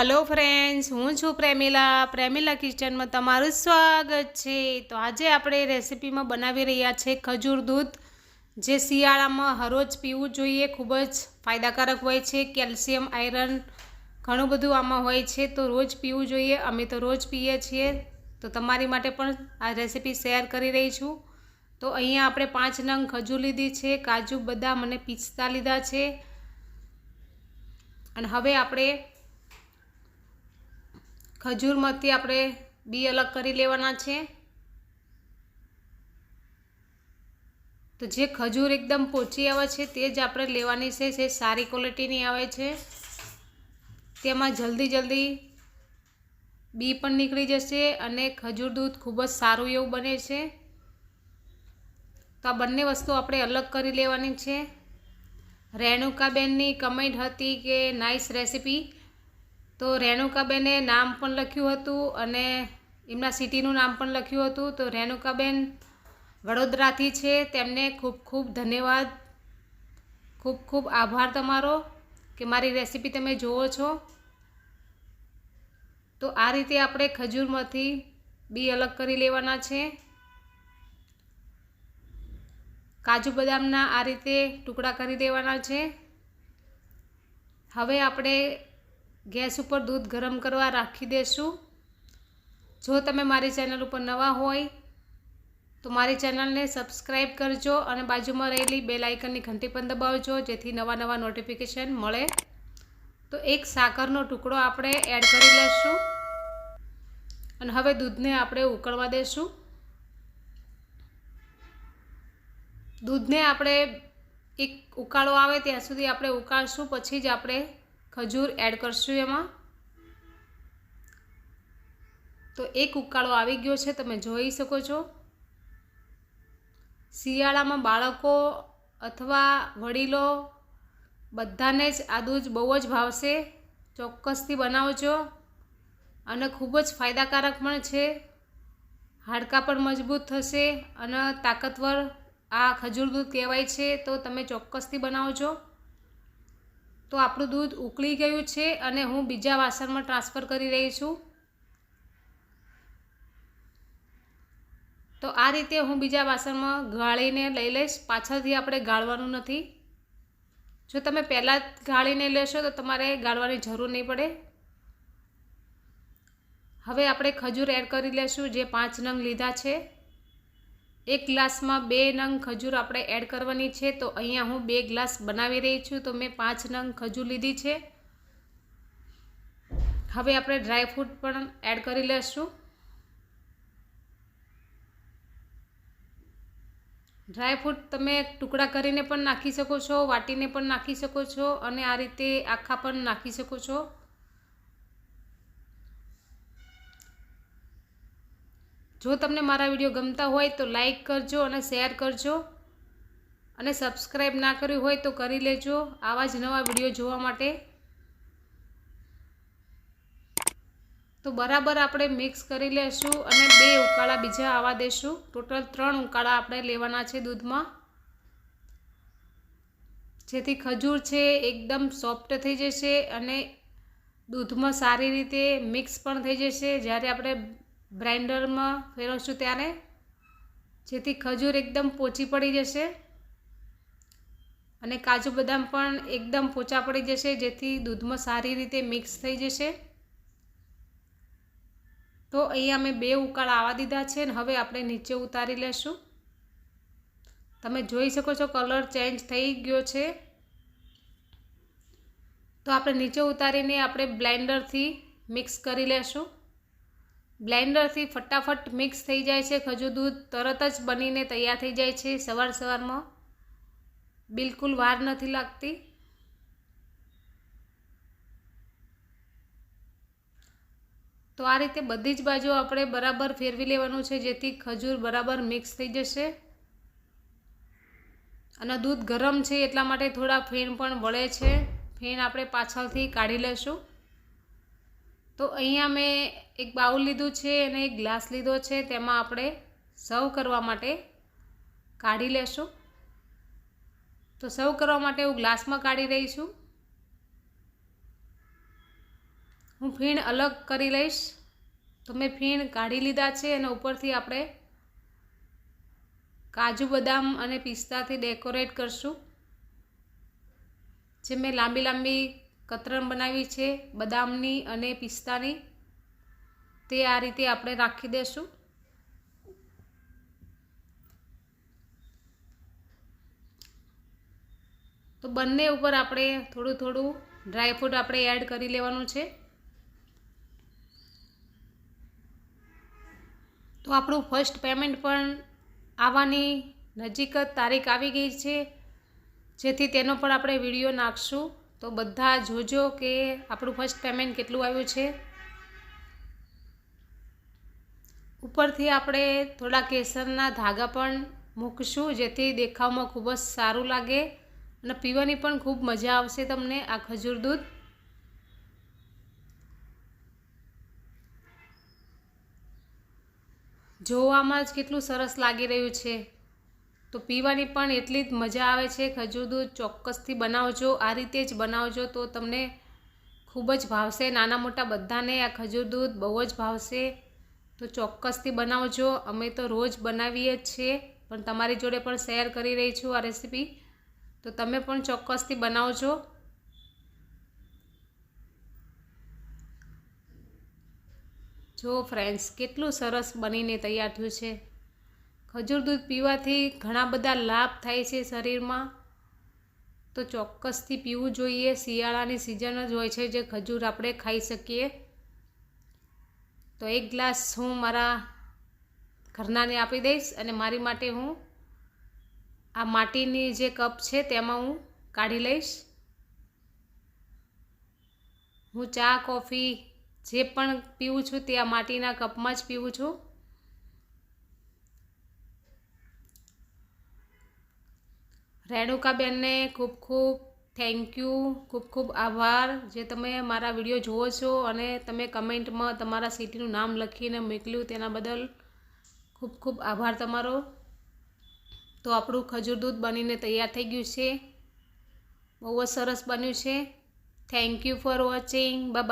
Hello friends હું છું પ્રેમિલા. પ્રેમિલા કિચનમાં તમારું સ્વાગત છે. તો આજે આપણે રેસીપીમાં બનાવી રહ્યા છે ખજૂર દૂધ, જે શિયાળામાં હરોજ પીવું જોઈએ. ખૂબ જ ફાયદાકારક હોય છે. કેલ્શિયમ, આયરન ઘણું બધું આમાં હોય છે. તો રોજ પીવું જોઈએ. અમે તો રોજ પીએ છીએ. તો તમારી માટે પણ આ રેસીપી શેર કરી રહી છું. તો અહીંયા આપણે પાંચ નંગ ખજૂર લીધી છે. કાજુ, બદામ અને પિસ્તા લીધા છે. અને હવે આપણે ખજૂરમાંથી આપણે બી અલગ કરી લેવાના છે. તો જે ખજૂર એકદમ પોચી આવે છે તે જ આપણે લેવાની છે. જે સારી ક્વોલિટીની આવે છે. તેમાં જલ્દી જલ્દી બી પણ નીકળી જશે અને ખજૂર દૂધ ખૂબ જ સારું એવું બને છે. તો આ બંને વસ્તુ આપણે અલગ કરી લેવાની છે. રેણુકાબેનની કમેન્ટ હતી કે નાઇસ રેસીપી તો રેણુકાબેને નામ પણ લખ્યું હતું અને એમના સિટીનું નામ પણ લખ્યું હતું. તો રેણુકાબેન વડોદરાથી છે. તેમને ખૂબ ખૂબ ધન્યવાદ. ખૂબ ખૂબ આભાર તમારો કે મારી રેસીપી તમે જુઓ છો. તો આ રીતે આપણે ખજૂરમાંથી બી અલગ કરી લેવાના છે. કાજુ બદામના આ રીતે ટુકડા કરી દેવાના છે. હવે આપણે ગેસ ઉપર દૂધ ગરમ કરવા રાખી દેશું. જો તમે મારી ચેનલ ઉપર નવા હોય, તો મારી ચેનલને સબસ્ક્રાઈબ કરજો અને બાજુમાં રહેલી બે લાઇકનની ઘંટી પણ દબાવજો, જેથી નવા નવા નોટિફિકેશન મળે. તો એક સાકરનો ટુકડો આપણે એડ કરી લઈશું અને હવે દૂધને આપણે ઉકળવા દેશું. દૂધને આપણે એક ઉકાળો આવે ત્યાં સુધી આપણે ઉકાળશું, પછી જ આપણે ખજૂર એડ કરશું એમાં. તો એક ઉકાળો આવી ગયો છે, તમે જોઈ શકો છો. શિયાળામાં બાળકો અથવા વડીલો બધાને જ આ દૂધ બહુ જ ભાવશે. ચોક્કસથી બનાવજો. અને ખૂબ જ ફાયદાકારક પણ છે. હાડકાં પણ મજબૂત થશે અને તાકતવર આ ખજૂર દૂધ કહેવાય છે, તો તમે ચોક્કસથી બનાવજો. તો આપણું દૂધ ઉકળી ગયું છે અને હું બીજા વાસણમાં ટ્રાન્સફર કરી રહી છું. તો આ રીતે હું બીજા વાસણમાં ગાળીને લઈ લઈશ. પાછળથી આપણે ગાળવાનું નથી. જો તમે પહેલાં ગાળીને લેશો તો તમારે ગાળવાની જરૂર નહીં પડે. હવે આપણે ખજૂર એડ કરી લેશું જે પાંચ નંગ લીધા છે. એક ગ્લાસમાં બે નંગ ખજૂર આપણે એડ કરવાની છે, તો અહીંયા હું બે ગ્લાસ બનાવી રહી છું, તો મેં પાંચ નંગ ખજૂર લીધી છે. હવે આપણે ડ્રાયફ્રૂટ પણ એડ કરી લઈશું ડ્રાયફ્રૂટ તમે ટુકડા કરીને પણ નાખી શકો છો, વાટીને પણ નાખી શકો છો, અને આ રીતે આખા પણ નાખી શકો છો. જો તમને મારા વીડિયો ગમતા હોય તો લાઈક કરજો અને શેર કરજો. અને સબસ્ક્રાઈબ ના કર્યું હોય તો કરી લેજો આવા જ નવા વીડિયો જોવા માટે. તો બરાબર આપણે મિક્સ કરી લેશું અને બે ઉકાળા બીજા આવવા દેશું. ટોટલ ત્રણ ઉકાળા આપણે લેવાના છે દૂધમાં. જેથી ખજૂર છે એકદમ સોફ્ટ થઈ જશે અને દૂધમાં સારી રીતે મિક્સ પણ થઈ જશે. જ્યારે આપણે બ્રાઇન્ડરમાં ફેરવશું ત્યારે, જેથી ખજૂર એકદમ પોચી પડી જશે અને કાજુ બદામ પણ એકદમ પોચા પડી જશે, જેથી દૂધમાં સારી રીતે મિક્સ થઈ જશે. તો અહીંયા મેં બે ઉકાળા આવવા દીધા છે ને હવે આપણે નીચે ઉતારી લેશું. તમે જોઈ શકો છો કલર ચેન્જ થઈ ગયો છે. તો આપણે નીચે ઉતારીને આપણે બ્લેન્ડરથી મિક્સ કરી લેશું. બ્લેન્ડરથી ફટાફટ મિક્સ થઈ જાય છે. ખજૂર દૂધ તરત જ બનીને તૈયાર થઈ જાય છે. સવાર સવારમાં બિલકુલ વાર નથી લાગતી. તો આ રીતે બધી જ બાજુ આપણે બરાબર ફેરવી લેવાનું છે, જેથી ખજૂર બરાબર મિક્સ થઈ જશે. અને દૂધ ગરમ છે એટલા માટે થોડા ફેણ પણ વળે છે. ફેણ આપણે પાછળથી કાઢી લેશું તો અહીંયા મેં એક બાઉલ લીધું છે અને એક ગ્લાસ લીધો છે, તેમાં આપણે સર્વ કરવા માટે કાઢી લેશું. તો સર્વ કરવા માટે હું ગ્લાસમાં કાઢી રહી છું. હું ફીણ અલગ કરી લઈશ. તો મેં ફીણ કાઢી લીધા છે અને ઉપરથી આપણે કાજુ બદામ અને પિસ્તાથી ડેકોરેટ કરશું. જે મેં લાંબી લાંબી કતરણ બનાવી છે, બદામની અને પિસ્તાની. તે આ રીતે આપણે રાખી દઈશું તો બંને ઉપર આપણે થોડું થોડું ડ્રાયફ્રૂટ આપણે એડ કરી લેવાનું છે. તો આપણું ફર્સ્ટ પેમેન્ટ પણ આવવાની નજીક જ તારીખ આવી ગઈ છે. જેથી તેનો પણ આપણે વીડિયો નાખશું. તો બધા જોજો કે આપણું ફર્સ્ટ પેમેન્ટ કેટલું આવ્યું છે. ઉપરથી આપણે થોડા કેસરના ધાગા પણ મૂકશું, જેથી દેખાવમાં ખૂબ જ સારું લાગે અને પીવાની પણ ખૂબ મજા આવશે તમને આ ખજૂર દૂધ. જોવામાં જ કેટલું સરસ લાગી રહ્યું છે. તો પીવાની પણ એટલી જ મજા આવે છે ખજૂર દૂધ ચોક્કસથી બનાવજો, આ રીતે જ બનાવજો તો તમને ખૂબ જ ભાવશે. નાના મોટા બધાને આ ખજૂર દૂધ બહુ જ ભાવશે. તો ચોક્કસથી બનાવજો. અમે તો રોજ બનાવીએ જ છીએ, પણ તમારી જોડે પણ શેર કરી રહી છું આ રેસીપી. તો તમે પણ ચોક્કસથી બનાવજો. જો ફ્રેન્ડ્સ, કેટલું સરસ બનીને તૈયાર થયું છે. ખજૂર દૂધ પીવાથી ઘણા બધા લાભ થાય છે શરીરમાં. તો ચોક્કસથી પીવું જોઈએ. શિયાળાની સિઝન જ હોય છે જે ખજૂર આપણે ખાઈ શકીએ. તો એક ગ્લાસ હું મારા ઘરનાને આપી દઈશ અને મારી માટે હું આ માટીની જે કપ છે તેમાં હું કાઢી લઈશ. હું ચા, કોફી જે પણ પીવું છું તે આ માટીના કપમાં જ પીવું છું. રેણુકાબેનને ખૂબ ખૂબ થેન્ક યુ ખૂબ ખૂબ આભાર. જે તમે મારા વીડિયો જુઓ છો અને તમે કમેન્ટમાં તમારા સિટીનું નામ લખીને મોકલ્યું તેના બદલ ખૂબ ખૂબ આભાર તમારો. તો આપણું ખજૂર દૂધ બનીને તૈયાર થઈ ગયું છે. બહુ જ સરસ બન્યું છે. Thank you for watching bye